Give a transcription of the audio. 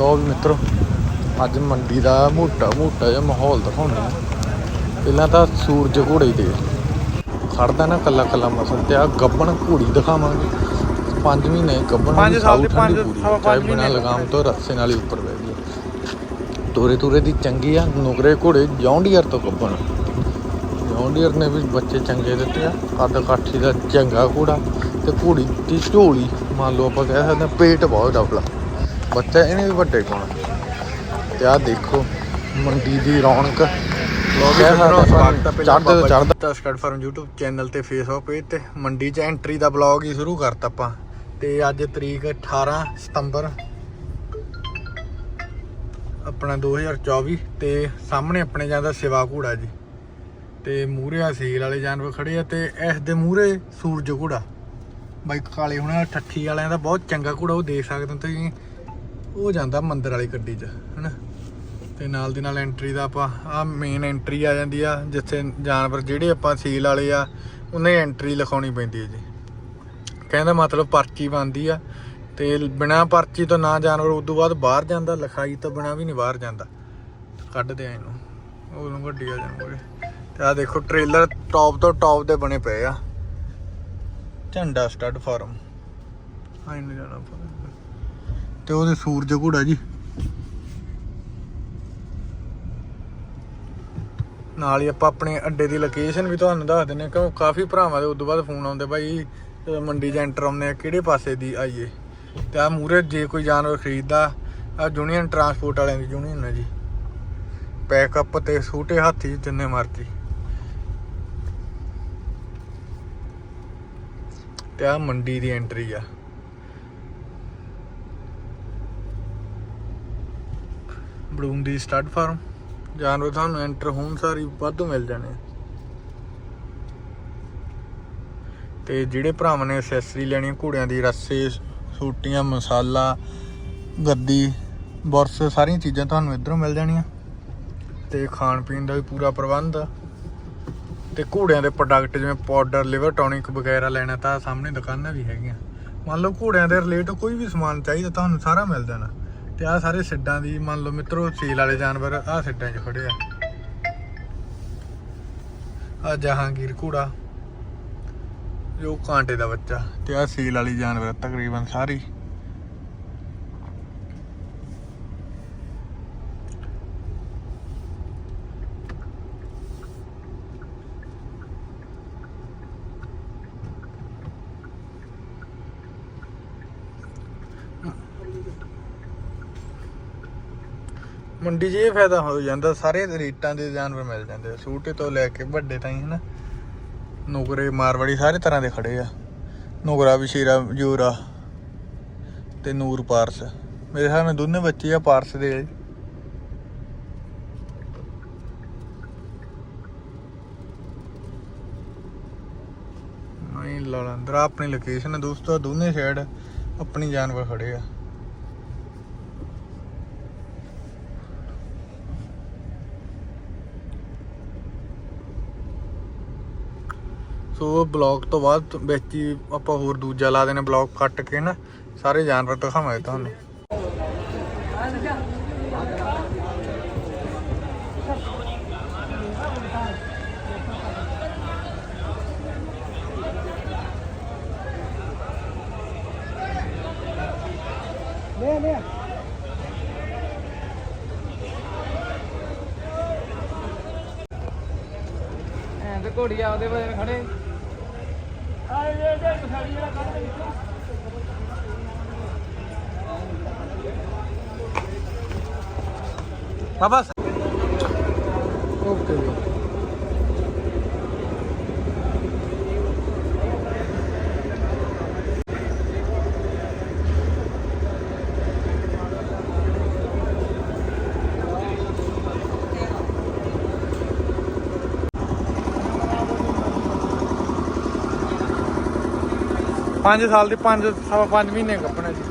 ਲੋ ਵੀ ਮਿੱਤਰੋ ਅੱਜ ਮੰਡੀ ਦਾ ਮੋਟਾ ਮੋਟਾ ਜਿਹਾ ਮਾਹੌਲ ਦਿਖਾਉਂਦੇ ਆ ਪਹਿਲਾਂ ਤਾਂ ਸੂਰਜ ਘੋੜੇ ਦੇ ਖੜਦਾ ਨਾ ਕੱਲਾ ਕੱਲਾ ਮਸਲ ਤੇ ਆ ਗੱਬਣ ਘੋੜੀ ਦਿਖਾਵਾਂਗੇ। 5 ਮਹੀਨੇ ਗੱਬਣ ਪੰਜ ਨੂੰ ਸਾਲ ਦੀ, ਸਾਊ ਪੰਜ- ਠੰਡੀ ਪੂਰੀ, ਸਵਾ ਪੰਜ ਚਾਹੇ ਬਿਨਾਂ ਮਹੀਨੇ ਲਗਾਮ ਤੋਂ ਰੱਸੇ ਨਾਲ ਹੀ ਉੱਪਰ ਬਹਿ ਗਈ ਤੋਰੇ ਤੋਰੇ ਦੀ ਚੰਗੀ ਆ ਨੁਕਰੇ ਘੋੜੇ ਜੌਂਡੀਅਰ ਤੋਂ ਗੱਬਣ। ਜੌਂਡੀਅਰ ਨੇ ਵੀ ਬੱਚੇ ਚੰਗੇ ਦਿੱਤੇ ਆ ਕੱਦ ਕਾਠੀ ਦਾ ਚੰਗਾ ਘੋੜਾ ਤੇ ਘੋੜੀ ਦੀ ਝੋਲੀ। ਮੰਨ ਲਓ ਆਪਾਂ ਕਹਿ ਸਕਦੇ ਹਾਂ ਪੇਟ ਬਹੁਤ ਡਬਲਾ ਬੱਚਾ ਇਹਨੇ ਵੀ ਵੱਡੇ ਕੋਣ ਤੇ ਆ ਦੇਖੋ ਮੰਡੀ ਦੀ ਰੌਣਕ। ਫਾਰਮ YouTube ਚੈਨਲ ਤੇ ਫੇਸਬੁੱਕ ਪੇਜ ਤੇ ਮੰਡੀ 'ਚ ਐਂਟਰੀ ਦਾ ਬਲੌਗ ਹੀ ਸ਼ੁਰੂ ਕਰਤਾ ਆਪਾਂ। ਤੇ ਅੱਜ ਤਰੀਕ 18 ਸਤੰਬਰ ਆਪਣਾ 2024 ਤੇ ਸਾਹਮਣੇ ਆਪਣੇ ਜਾਂਦਾ ਸਿਵਾ ਘੋੜਾ ਜੀ। ਤੇ ਮੂਹਰੇ ਆ ਸੀਲ ਵਾਲੇ ਜਾਨਵਰ ਖੜੇ ਆ ਤੇ ਇਸ ਦੇ ਮੂਹਰੇ ਸੂਰਜ ਘੋੜਾ। ਬਾਈ ਕਾਲੇ ਹੁਣ ਠੱਠੀ ਵਾਲਿਆਂ ਦਾ ਬਹੁਤ ਚੰਗਾ ਘੋੜਾ ਉਹ ਦੇਖ ਸਕਦੇ ਹੋ ਤੁਸੀਂ। ਉਹ ਜਾਂਦਾ ਮੰਦਰ ਵਾਲੀ ਗੱਡੀ 'ਚ, ਹਨਾ? ਤੇ ਨਾਲ ਦੀ ਨਾਲ ਐਂਟਰੀ ਦਾ ਆਪਾਂ, ਆ ਮੇਨ ਐਂਟਰੀ ਆ ਜਾਂਦੀ ਆ, ਜਿੱਥੇ ਜਾਨਵਰ ਜਿਹੜੇ ਆਪਾਂ ਸੀਲ ਵਾਲੇ ਆ, ਉਹਨੇ ਐਂਟਰੀ ਲਿਖਾਉਣੀ ਪੈਂਦੀ ਹੈ ਜੀ। ਕਹਿੰਦਾ ਮਤਲਬ ਪਰਚੀ ਬਣਦੀ ਆ, ਤੇ ਬਿਨਾ ਪਰਚੀ ਤੋਂ ਨਾ ਜਾਨਵਰ ਉਦੋਂ ਬਾਅਦ ਬਾਹਰ ਜਾਂਦਾ, ਲਿਖਾਈ ਤੋਂ ਬਿਨਾ ਵੀ ਨਹੀਂ ਬਾਹਰ ਜਾਂਦਾ। ਕੱਢਦੇ ਆ ਇਹਨੂੰ, ਉਹਨੂੰ ਗੱਡੀ ਆ ਜਾਣਗੇ ਤੇ ਆ ਦੇਖੋ ਟ੍ਰੇਲਰ ਟੌਪ ਤੋਂ ਟੌਪ ਦੇ ਬਣੇ ਪਏ ਆ। ਝੰਡਾ ਸਟੱਡ ਫਾਰਮ ਆ ਜਾਣਾ ਪਊਗਾ। ਤੇ ਉਹਦੇ ਸੂਰਜ ਘੋੜਾ ਜੀ। ਨਾਲ ਹੀ ਆਪਾਂ ਆਪਣੇ ਅੱਡੇ ਦੀ ਲੋਕੇਸ਼ਨ ਵੀ ਤੁਹਾਨੂੰ ਦੱਸ ਦਿੰਨੇ ਕਿਉਂ ਕਾਫੀ ਭਰਾਵਾਂ ਦੇ ਉਦੋਂ ਬਾਅਦ ਫੋਨ ਆਉਂਦੇ ਬਾਈ ਮੰਡੀ 'ਚ ਐਂਟਰ ਆਉਂਦੇ ਆ ਕਿਹੜੇ ਪਾਸੇ ਦੀ ਆਈਏ? ਤੇ ਆ ਮੂਰੇ ਜੇ ਕੋਈ ਜਾਨਵਰ ਖਰੀਦਦਾ ਆ ਯੂਨੀਅਨ ਟਰਾਂਸਪੋਰਟ ਵਾਲਿਆਂ ਦੀ ਯੂਨੀਅਨ ਹੈ ਜੀ। ਪੈਕਅਪ ਤੇ ਛੋਟੇ ਹਾਥੀ ਜਿੰਨੇ ਮਰਜ਼ੀ। ਤੇ ਆ ਮੰਡੀ ਦੀ ਐਂਟਰੀ ਆ। ਬਲੂਮ ਦੀ ਸਟੱਡ ਫਾਰਮ ਜਾਨਵਰ ਤੁਹਾਨੂੰ ਐਂਟਰ ਹੋਣ ਸਾਰੀ ਵਾਧੂ ਮਿਲ ਜਾਣੇ ਆ। ਤੇ ਜਿਹੜੇ ਭਰਾਵਾਂ ਨੇ ਐਕਸੈਸਰੀ ਲੈਣੀ ਘੋੜਿਆਂ ਦੀ ਰੱਸੇ, ਸੂਟੀਆਂ, ਮਸਾਲਾ, ਗੱਦੀ, ਬੁਰਸ, ਸਾਰੀਆਂ ਚੀਜ਼ਾਂ ਤੁਹਾਨੂੰ ਇਧਰੋਂ ਮਿਲ ਜਾਣੀਆਂ। ਤੇ ਖਾਣ ਪੀਣ ਦਾ ਵੀ ਪੂਰਾ ਪ੍ਰਬੰਧ ਆ। ਤੇ ਘੋੜਿਆਂ ਦੇ ਪ੍ਰੋਡਕਟ ਜਿਵੇਂ ਪਾਊਡਰ ਲਿਵਰ ਟੌਨਿਕ ਵਗੈਰਾ ਲੈਣਾ ਤਾਂ ਸਾਹਮਣੇ ਦੁਕਾਨਾਂ ਵੀ ਹੈਗੀਆਂ। ਮੰਨ ਲਓ ਘੋੜਿਆਂ ਦੇ ਰਿਲੇਟ ਕੋਈ ਵੀ ਸਮਾਨ ਚਾਹੀਦਾ, ਤੁਹਾਨੂੰ ਸਾਰਾ ਮਿਲ ਜਾਣਾ। ਤੇ ਆ ਸਾਰੇ ਸਿੱਡਾਂ ਦੀ, ਮੰਨ ਲਓ ਮਿੱਤਰੋ ਸੀਲ ਵਾਲੇ ਜਾਨਵਰ ਆ ਸਿੱਡਾਂ 'ਚ ਖੜੇ ਆ। ਆ ਜਹਾਂਗੀਰ ਘੋੜਾ, ਜੋ ਕਾਂਟੇ ਦਾ ਬੱਚਾ ਤੇ ਆ ਸੀਲ ਵਾਲੀ ਜਾਨਵਰ ਤਕਰੀਬਨ ਸਾਰੀ। ਮੰਡੀ 'ਚ ਇਹ ਫਾਇਦਾ ਹੋ ਜਾਂਦਾ, ਸਾਰੇ ਰੇਟਾਂ ਦੇ ਜਾਨਵਰ ਮਿਲ ਜਾਂਦੇ ਆ। ਛੋਟੇ ਤੋਂ ਲੈ ਕੇ ਵੱਡੇ ਤਾਈਂ, ਹਨਾ? ਨੁਕਰੇ, ਮਾਰਵਾੜੀ ਸਾਰੇ ਤਰ੍ਹਾਂ ਦੇ ਖੜੇ ਆ। ਨੁਕਰਾ ਵਿਸ਼ੇਰਾ ਜੋਰਾ ਤੇ ਨੂਰ ਪਾਰਸ। ਮੇਰੇ ਹਿਸਾਬ ਨਾਲ ਦੋਨੇ ਬੱਚੇ ਆ, ਪਾਰਸ ਦੇ। ਆ ਜੀ। ਨਹੀਂ ਆਪਣੀ ਲੋਕੇਸ਼ਨ ਹੈ ਦੋਸਤੋ ਦੋਨੇ ਸਾਈਡ ਆਪਣੀ ਜਾਨਵਰ ਖੜੇ ਆ। ਸੋ ਬਲੌਗ ਤੋਂ ਬਾਅਦ ਵਿੱਚ ਹੀ ਆਪਾਂ ਹੋਰ ਦੂਜਾ ਲਾ ਦੇਣਾ ਬਲੌਗ ਕੱਟ ਕੇ ਨਾ, ਸਾਰੇ ਜਾਨਵਰ ਦਿਖਾਵਾਂਗੇ ਤੁਹਾਨੂੰ। ਐ ਤੇ ਘੋੜੀ ਆ ਉਹਦੇ ਬਾਰੇ ਖੜੇ। ਬਾਬਾ ਪੰਜ ਸਾਲ ਦੀ 5 5 ਮਹੀਨੇ ਕੱਪਣੇ ਜੀ